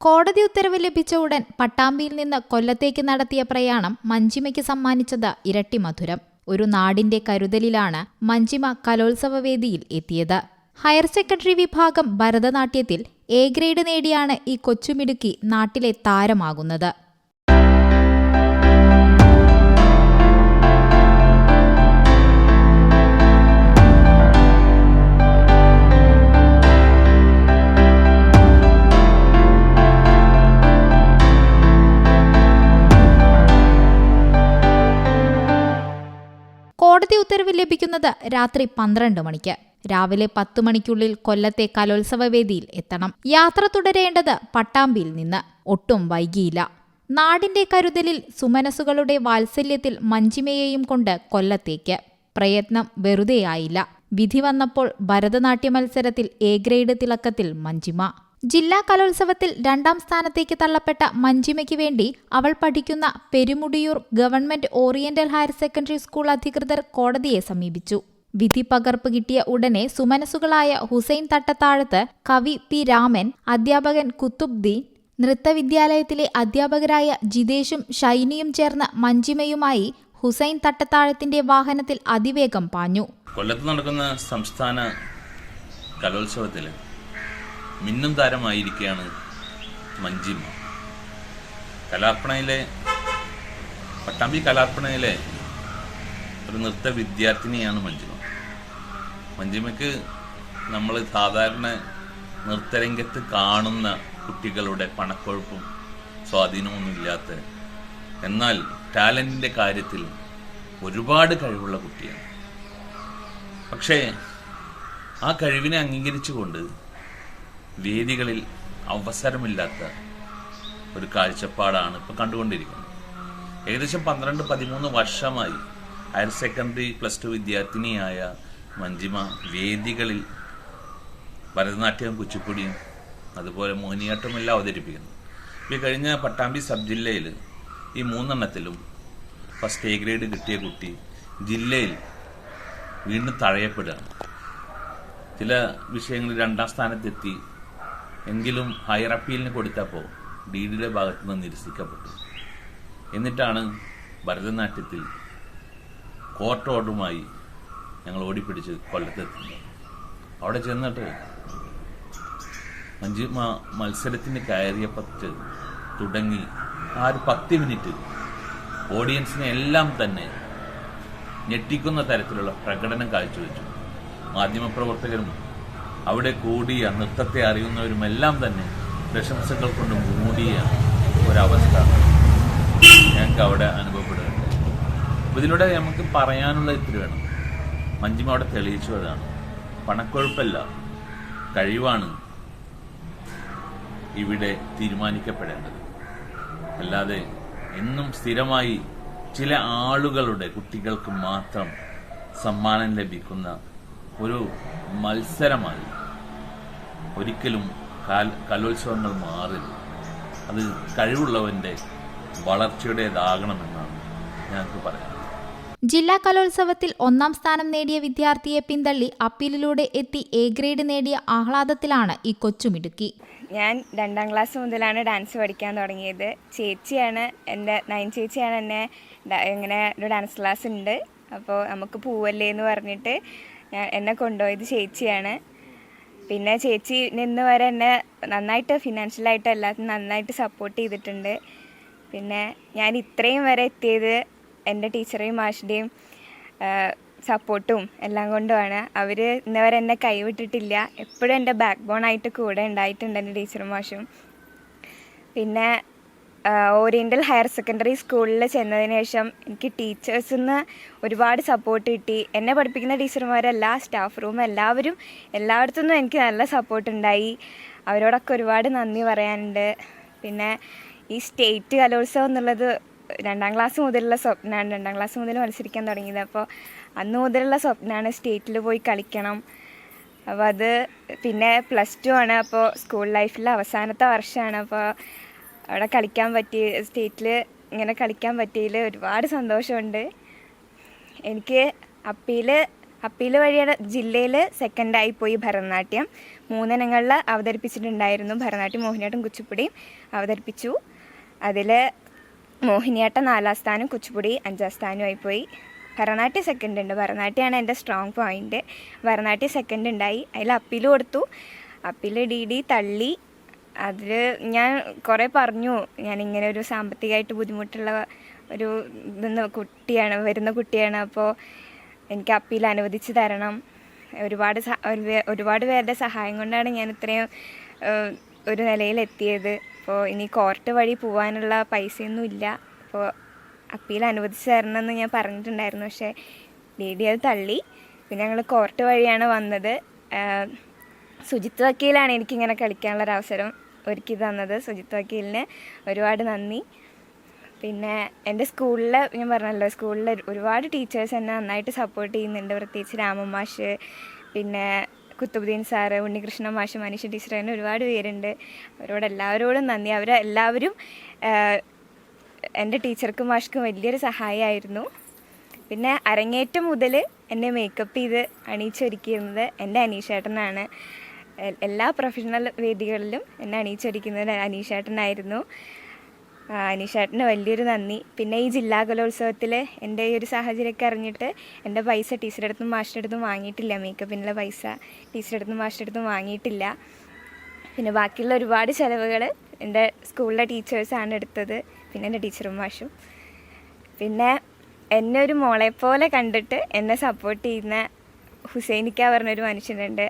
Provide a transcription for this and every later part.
കോടതി ഉത്തരവ് ലഭിച്ച ഉടൻ പട്ടാമ്പിയിൽ നിന്ന് കൊല്ലത്തേക്ക് നടത്തിയ പ്രയാണം മഞ്ജിമയ്ക്ക് സമ്മാനിച്ചത് ഇരട്ടി മധുരം. ഒരു നാടിന്റെ കരുതലിലാണ് മഞ്ജിമ കലോത്സവ വേദിയിൽ എത്തിയത്. ഹയർ സെക്കൻഡറി വിഭാഗം ഭരതനാട്യത്തിൽ എ ഗ്രേഡ് നേടിയാണ് ഈ കൊച്ചുമിടുക്കി നാട്ടിലെ താരമാകുന്നത്. ഉത്തരവ് ലഭിക്കുന്നത് രാത്രി പന്ത്രണ്ട് മണിക്ക്. രാവിലെ പത്ത് മണിക്കുള്ളിൽ കൊല്ലത്തെ കലോത്സവ വേദിയിൽ എത്തണം. യാത്ര തുടരേണ്ടത് പട്ടാമ്പിയിൽ നിന്ന്. ഒട്ടും വൈകിയില്ല. നാടിന്റെ കരുതലിൽ സുമനസുകളുടെ വാത്സല്യത്തിൽ മഞ്ചിമയെയും കൊണ്ട് കൊല്ലത്തേക്ക്. പ്രയത്നം വെറുതെയായില്ല. വിധി വന്നപ്പോൾ ഭരതനാട്യ മത്സരത്തിൽ എ ഗ്രേഡ് തിളക്കത്തിൽ മഞ്ജിമ ജില്ലാ കലോത്സവത്തിൽ രണ്ടാം സ്ഥാനത്തേക്ക് തള്ളപ്പെട്ട മഞ്ജിമയ്ക്ക് വേണ്ടി അവൾ പഠിക്കുന്ന Perumudiyoor government oriental higher secondary school അധികൃതർ കോടതിയെ സമീപിച്ചു. വിധി പകർപ്പ് കിട്ടിയ ഉടനെ സുമനസുകളായ ഹുസൈൻ തട്ടത്താഴത്ത് കവി പി രാമൻ അധ്യാപകൻ കുത്തുബ്ദീൻ നൃത്തവിദ്യാലയത്തിലെ അധ്യാപകരായ ജിതേഷും ഷൈനിയും ചേർന്ന് മഞ്ജിമയുമായി ഹുസൈൻ തട്ടത്താഴത്തിന്റെ വാഹനത്തിൽ അതിവേഗം പാഞ്ഞു. കൊല്ലത്ത് നടക്കുന്ന സംസ്ഥാന കലോത്സവത്തിൽ മിന്നും താരമായിരിക്കുകയാണ് മഞ്ജിമ. കലാർപ്പണയിലെ പട്ടാമ്പി കലാർപ്പണയിലെ ഒരു നൃത്ത വിദ്യാർത്ഥിനിയാണ് മഞ്ജിമ. മഞ്ജിമയ്ക്ക് നമ്മൾ സാധാരണ നൃത്തരംഗത്ത് കാണുന്ന കുട്ടികളുടെ പണക്കൊഴുപ്പും ഇല്ലാത്ത എന്നാൽ ടാലന്റിന്റെ കാര്യത്തിൽ ഒരുപാട് കഴിവുള്ള കുട്ടിയാണ്. പക്ഷേ ആ കഴിവിനെ അംഗീകരിച്ചുകൊണ്ട് വേദികളിൽ അവസരമില്ലാത്ത ഒരു കാഴ്ചപ്പാടാണ് ഇപ്പോൾ കണ്ടുകൊണ്ടിരിക്കുന്നത്. ഏകദേശം പന്ത്രണ്ട് പതിമൂന്ന് വർഷമായി ഹയർ സെക്കൻഡറി പ്ലസ് ടു വിദ്യാർത്ഥിനിയായ മഞ്ജിമ വേദികളിൽ ഭരതനാട്യവും കുച്ചിപ്പുടിയും അതുപോലെ മോഹിനിയാട്ടവും എല്ലാം അവതരിപ്പിക്കുന്നു ഈ കഴിഞ്ഞ പട്ടാമ്പി സബ് ജില്ലയിൽ ഈ മൂന്നെണ്ണത്തിലും ഫസ്റ്റ് എ ഗ്രേഡ് കിട്ടിയ കുട്ടി ജില്ലയിൽ വീണ്ടും തഴയപ്പെടുകയാണ്. ചില വിഷയങ്ങളിൽ രണ്ടാം സ്ഥാനത്തെത്തി എങ്കിലും ഹയർ അപ്പീലിന് കൊടുത്തപ്പോൾ ഡി ഡിയുടെ ഭാഗത്തു നിന്ന് നിരസിക്കപ്പെട്ടു. എന്നിട്ടാണ് ഭരതനാട്യത്തിൽ കോർട്ട് ഓർഡറുമായി ഞങ്ങൾ ഓടിപ്പിടിച്ച് കൊല്ലത്തെത്തുന്നത്. അവിടെ ചെന്നിട്ട് അഞ്ച് മത്സരത്തിന് കയറിയപ്പത്ത് തുടങ്ങി ആ ഒരു പത്ത് മിനിറ്റ് ഓഡിയൻസിനെ എല്ലാം തന്നെ ഞെട്ടിക്കുന്ന തരത്തിലുള്ള പ്രകടനം കാഴ്ചവെച്ചു. മാധ്യമപ്രവർത്തകരും അവിടെ കൂടിയ നൃത്തത്തെ അറിയുന്നവരുമെല്ലാം തന്നെ പ്രശംസകൾ കൊണ്ട് മൂടിയ ഒരവസ്ഥ ഞങ്ങൾക്ക് അവിടെ അനുഭവപ്പെടുന്നുണ്ട്. അപ്പോൾ ഇതിലൂടെ നമുക്ക് പറയാനുള്ള ഇത്തിരി വേണം. മഞ്ജിമ അവിടെ തെളിയിച്ചു അതാണ്. പണക്കൊഴുപ്പല്ല കഴിവാണ് ഇവിടെ തീരുമാനിക്കപ്പെടേണ്ടത്. അല്ലാതെ എന്നും സ്ഥിരമായി ചില ആളുകളുടെ കുട്ടികൾക്ക് മാത്രം സമ്മാനം ലഭിക്കുന്ന ഒരു മത്സരമായി. ഒരിക്കലും കാൽ- കലോത്സവങ്ങൾ മാറരുത് അത് കഴിവുള്ളവന്റെ വളർച്ചയുടേതാകണമെന്നാണ് ഞങ്ങൾക്ക് പറയാം ജില്ലാ കലോത്സവത്തിൽ ഒന്നാം സ്ഥാനം നേടിയ വിദ്യാർത്ഥിയെ പിന്തള്ളി അപ്പീലിലൂടെ എത്തി എ ഗ്രേഡ് നേടിയ ആഹ്ലാദത്തിലാണ് ഈ കൊച്ചുമിടുക്കി ഞാൻ രണ്ടാം ക്ലാസ് മുതലാണ് ഡാൻസ് പഠിക്കാൻ തുടങ്ങിയത്. ചേച്ചിയാണ് എന്റെ നയൻ ചേച്ചിയാണ് എന്നെ ഇങ്ങനെ ഒരു ഡാൻസ് ക്ലാസ് ഉണ്ട്. അപ്പോൾ നമുക്ക് പോവല്ലേ എന്ന് പറഞ്ഞിട്ട് എന്നെ കൊണ്ടുപോയത് ചേച്ചിയാണ്. പിന്നെ ചേച്ചി നിന്ന് വരെ എന്നെ നന്നായിട്ട് ഫിനാൻഷ്യലായിട്ട് എല്ലാത്തിനും നന്നായിട്ട് സപ്പോർട്ട് ചെയ്തിട്ടുണ്ട്. പിന്നെ ഞാൻ ഇത്രയും വരെ എത്തിയത് എന്റെ ടീച്ചറേയും മാഷിന്റെയും സപ്പോർട്ടും എല്ലാം കൊണ്ടുമാണ്. അവർ ഇന്നവരെ എന്നെ കൈവിട്ടിട്ടില്ല. എപ്പോഴും എന്റെ ബാക്ക് ബോൺ ആയിട്ട് കൂടെ ഉണ്ടായിട്ടുണ്ട് എന്റെ ടീച്ചറും മാഷും. പിന്നെ ഓറിയന്റൽ ഹയർ സെക്കൻഡറി സ്കൂളിൽ ചെന്നതിന് ശേഷം എനിക്ക് ടീച്ചേഴ്സിൽ നിന്ന് ഒരുപാട് സപ്പോർട്ട് കിട്ടി. എന്നെ പഠിപ്പിക്കുന്ന ടീച്ചർമാരെല്ലാ സ്റ്റാഫ് റൂം എല്ലാവരും എല്ലായിടത്തു നിന്നും എനിക്ക് നല്ല സപ്പോർട്ട് ഉണ്ടായി. അവരോടൊക്കെ ഒരുപാട് നന്ദി പറയാനുണ്ട്. പിന്നെ ഈ സ്റ്റേറ്റ് കലോത്സവം എന്നുള്ളത് രണ്ടാം ക്ലാസ് മുതലുള്ള സ്വപ്നമാണ് രണ്ടാം ക്ലാസ് മുതൽ മത്സരിക്കാൻ തുടങ്ങിയത്. അപ്പോൾ അന്ന് മുതലുള്ള സ്വപ്നമാണ് സ്റ്റേറ്റിൽ പോയി കളിക്കണം. അപ്പോൾ അത് പിന്നെ പ്ലസ് ടു ആണ്. അപ്പോൾ സ്കൂൾ ലൈഫിലെ അവസാനത്തെ വർഷമാണ്. അപ്പോൾ അവിടെ കളിക്കാൻ പറ്റി സ്റ്റേറ്റിൽ ഇങ്ങനെ കളിക്കാൻ പറ്റിയതിൽ ഒരുപാട് സന്തോഷമുണ്ട്. എനിക്ക് അപ്പീൽ അപ്പീൽ വഴിയുടെ ജില്ലയിൽ സെക്കൻഡായി പോയി ഭരതനാട്യം. മൂന്നിനങ്ങളിൽ അവതരിപ്പിച്ചിട്ടുണ്ടായിരുന്നു ഭരതനാട്യം മോഹിനിയാട്ടം കുച്ചിപ്പുടിയും അവതരിപ്പിച്ചു. അതിൽ മോഹിനിയാട്ടം നാലാം സ്ഥാനം കുച്ചിപ്പുടി അഞ്ചാം സ്ഥാനമായി പോയി. ഭരതനാട്യം സെക്കൻഡ് ഉണ്ട്. ഭരതനാട്യമാണ് എന്റെ സ്ട്രോങ് പോയിന്റ് ഭരതനാട്യം സെക്കൻഡ് ഉണ്ടായി. അതിൽ അപ്പീൽ കൊടുത്തു. അപ്പീൽ ഡി ഡി തള്ളി അതിൽ ഞാൻ കുറേ പറഞ്ഞു. ഞാൻ ഇങ്ങനെ ഒരു സാമ്പത്തികമായിട്ട് ബുദ്ധിമുട്ടുള്ള ഒരു ഇതെന്ന് കുട്ടിയാണ് വരുന്ന കുട്ടിയാണ്. അപ്പോൾ എനിക്ക് അപ്പീൽ അനുവദിച്ച് തരണം. ഒരുപാട് ഒരുപാട് പേരുടെ സഹായം കൊണ്ടാണ് ഞാൻ ഇത്രയും ഒരു നിലയിലെത്തിയത്. അപ്പോൾ ഇനി കോർട്ട് വഴി പോകാനുള്ള പൈസയൊന്നും ഇല്ല. അപ്പോൾ അപ്പീൽ അനുവദിച്ച് തരണമെന്ന് ഞാൻ പറഞ്ഞിട്ടുണ്ടായിരുന്നു. പക്ഷേ ഡി ഡി അത് തള്ളി. പിന്നെ ഞങ്ങൾ കോർട്ട് വഴിയാണ് വന്നത്. സുജിത് വക്കീലാണ് എനിക്കിങ്ങനെ കളിക്കാനുള്ളൊരവസരം ഒരുക്കി തന്നത് സുജിത് വക്കീലിന് ഒരുപാട് നന്ദി. പിന്നെ എന്റെ സ്കൂളിൽ ഞാൻ പറഞ്ഞല്ലോ സ്കൂളിൽ ഒരുപാട് ടീച്ചേഴ്സ് എന്നെ നന്നായിട്ട് സപ്പോർട്ട് ചെയ്യുന്നുണ്ട്. പ്രത്യേകിച്ച് രാമമാഷ് പിന്നെ കുത്തുബുദ്ദീൻ സാറ് ഉണ്ണികൃഷ്ണ മാഷ് മനീഷ ടീച്ചർ അങ്ങനെ ഒരുപാട് പേരുണ്ട്. അവരോട് എല്ലാവരോടും നന്ദി. അവരെല്ലാവരും എല്ലാവരും എന്റെ ടീച്ചർക്കും മാഷ്ക്കും വലിയൊരു സഹായമായിരുന്നു. പിന്നെ അരങ്ങേറ്റം മുതൽ എന്നെ മേക്കപ്പ് ചെയ്ത് അണിയിച്ചൊരുക്കിയിരുന്നത് എന്റെ അനീഷേട്ടനാണ്. എല്ലാ പ്രൊഫഷണൽ വേദികളിലും എന്നെ അണിയിച്ചൊരുക്കുന്നത് അനീഷേട്ടനായിരുന്നു. അനീഷേട്ടന് വലിയൊരു നന്ദി. പിന്നെ ഈ ജില്ലാ കലോത്സവത്തിൽ എന്റെ ഈ ഒരു സാഹചര്യമൊക്കെ അറിഞ്ഞിട്ട് എന്റെ പൈസ ടീച്ചറുടെ അടുത്തും മാഷിന്റെ അടുത്തും വാങ്ങിയിട്ടില്ല. മേക്കപ്പിനുള്ള പൈസ ടീച്ചറുടെ അടുത്തും മാഷിന്റെ അടുത്തും വാങ്ങിയിട്ടില്ല. പിന്നെ ബാക്കിയുള്ള ഒരുപാട് ചിലവുകൾ എന്റെ സ്കൂളിലെ ടീച്ചേഴ്സാണ് എടുത്തത്. പിന്നെ എന്റെ ടീച്ചറും മാഷും. പിന്നെ എന്നെ ഒരു മോളെ പോലെ കണ്ടിട്ട് എന്നെ സപ്പോർട്ട് ചെയ്യുന്ന ഹുസൈനിക്ക പറഞ്ഞൊരു മനുഷ്യനുണ്ട്.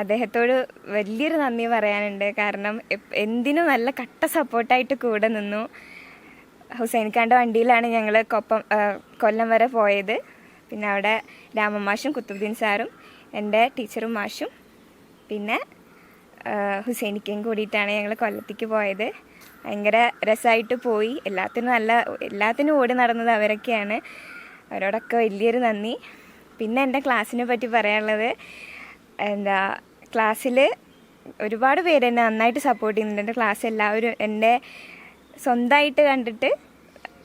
അദ്ദേഹത്തോട് വലിയൊരു നന്ദി പറയാനുണ്ട്. കാരണം എന്തിനും നല്ല കട്ട സപ്പോർട്ടായിട്ട് കൂടെ നിന്നു. ഹുസൈൻഖാന്റെ വണ്ടിയിലാണ് ഞങ്ങൾ കൊപ്പം കൊല്ലം വരെ പോയത്. പിന്നെ അവിടെ രാമമാഷും കുത്തുബുദ്ദീൻ സാറും എന്റെ ടീച്ചറും മാഷും പിന്നെ ഹുസൈനിക്കയും കൂടിയിട്ടാണ് ഞങ്ങൾ കൊല്ലത്തേക്ക് പോയത്. ഭയങ്കര രസമായിട്ട് പോയി. എല്ലാത്തിനും നല്ല എല്ലാത്തിനും ഓടി നടന്നത് അവരൊക്കെയാണ്. അവരോടൊക്കെ വലിയൊരു നന്ദി. പിന്നെ എന്റെ ക്ലാസ്സിനെ പറ്റി പറയാനുള്ളത് എന്താ ക്ലാസ്സിൽ ഒരുപാട് പേര് എന്നെ നന്നായിട്ട് സപ്പോർട്ട് ചെയ്യുന്നുണ്ട്. എന്റെ ക്ലാസ് എല്ലാവരും എന്റെ സ്വന്തമായിട്ട് കണ്ടിട്ട്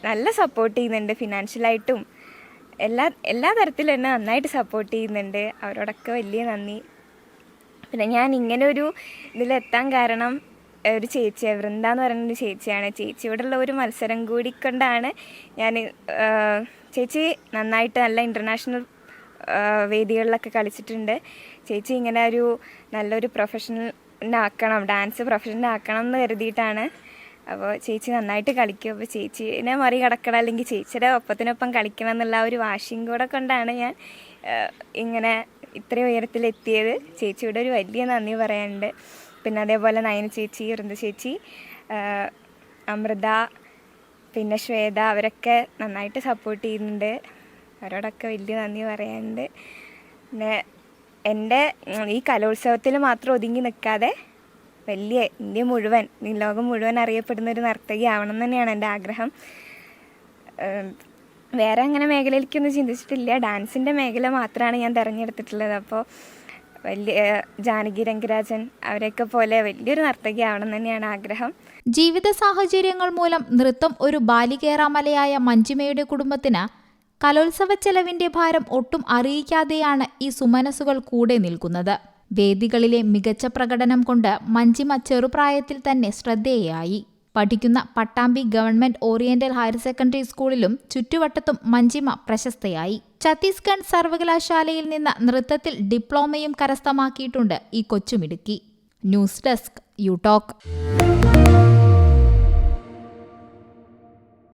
നല്ല സപ്പോർട്ട് ചെയ്യുന്നുണ്ട്. ഫിനാൻഷ്യലായിട്ടും എല്ലാ എല്ലാ തരത്തിലും എന്നെ നന്നായിട്ട് സപ്പോർട്ട് ചെയ്യുന്നുണ്ട്. അവരോടൊക്കെ വലിയ നന്ദി. പിന്നെ ഞാൻ ഇങ്ങനെ ഒരു ഇതിലെത്താൻ കാരണം ഒരു ചേച്ചിയാണ് വൃന്ദ എന്ന് പറയുന്ന ഒരു ചേച്ചിയാണ്. ചേച്ചിയോടുള്ള ഒരു മത്സരം കൂടി കൊണ്ടാണ് ഞാൻ ചേച്ചി നന്നായിട്ട് നല്ല ഇന്റർനാഷണൽ വേദികളിലൊക്കെ കളിച്ചിട്ടുണ്ട്. ചേച്ചി ഇങ്ങനെ ഒരു നല്ലൊരു പ്രൊഫഷണലിനാക്കണം ഡാൻസ് പ്രൊഫഷണലാക്കണം എന്ന് കരുതിയിട്ടാണ്. അപ്പോൾ ചേച്ചി നന്നായിട്ട് കളിക്കും. അപ്പോൾ ചേച്ചിനെ മറികടക്കണം അല്ലെങ്കിൽ ചേച്ചിയുടെ ഒപ്പത്തിനൊപ്പം കളിക്കണം എന്നുള്ള ഒരു വാശിയും കൂടെ കൊണ്ടാണ് ഞാൻ ഇങ്ങനെ ഇത്രയും ഉയരത്തിലെത്തിയത്. ചേച്ചിയുടെ ഒരു വലിയ നന്ദി പറയാനുണ്ട്. പിന്നെ അതേപോലെ നയന ചേച്ചി വൃന്ദ ചേച്ചി അമൃത പിന്നെ ശ്വേത അവരൊക്കെ നന്നായിട്ട് സപ്പോർട്ട് ചെയ്യുന്നുണ്ട്. അവരോടൊക്കെ വലിയ നന്ദി പറയാനുണ്ട്. പിന്നെ എന്റെ ഈ കലോത്സവത്തിൽ മാത്രം ഒതുങ്ങി നിൽക്കാതെ വലിയ ഇന്ത്യ മുഴുവൻ ഈ ലോകം മുഴുവൻ അറിയപ്പെടുന്ന ഒരു നർത്തകി ആവണം തന്നെയാണ് എന്റെ ആഗ്രഹം. വേറെ അങ്ങനെ മേഖലയിലേക്കൊന്നും ചിന്തിച്ചിട്ടില്ല. ഡാൻസിന്റെ മേഖല മാത്രമാണ് ഞാൻ തിരഞ്ഞെടുത്തിട്ടുള്ളത്. അപ്പോൾ വലിയ ജാനകി രംഗരാജൻ അവരെയൊക്കെ പോലെ വലിയൊരു നർത്തകി ആവണം തന്നെയാണ് ആഗ്രഹം. ജീവിത സാഹചര്യങ്ങൾ മൂലം നൃത്തം ഒരു ബാലികേറാമലയായ മഞ്ജിമയുടെ കുടുംബത്തിന് കലോത്സവ ചെലവിന്റെ ഭാരം ഒട്ടും അറിയിക്കാതെയാണ് ഈ സുമനസുകൾ കൂടെ നിൽക്കുന്നത്. വേദികളിലെ മികച്ച പ്രകടനം കൊണ്ട് മഞ്ജിമ ചെറുപ്രായത്തിൽ തന്നെ ശ്രദ്ധേയായി. പഠിക്കുന്ന Pattambi government oriental higher secondary സ്കൂളിലും ചുറ്റുവട്ടത്തും മഞ്ജിമ പ്രശസ്തയായി. ഛത്തീസ്ഗഡ് സർവകലാശാലയിൽ നിന്ന് നൃത്തത്തിൽ ഡിപ്ലോമയും കരസ്ഥമാക്കിയിട്ടുണ്ട് ഈ കൊച്ചുമിടുക്കി. News desk you talk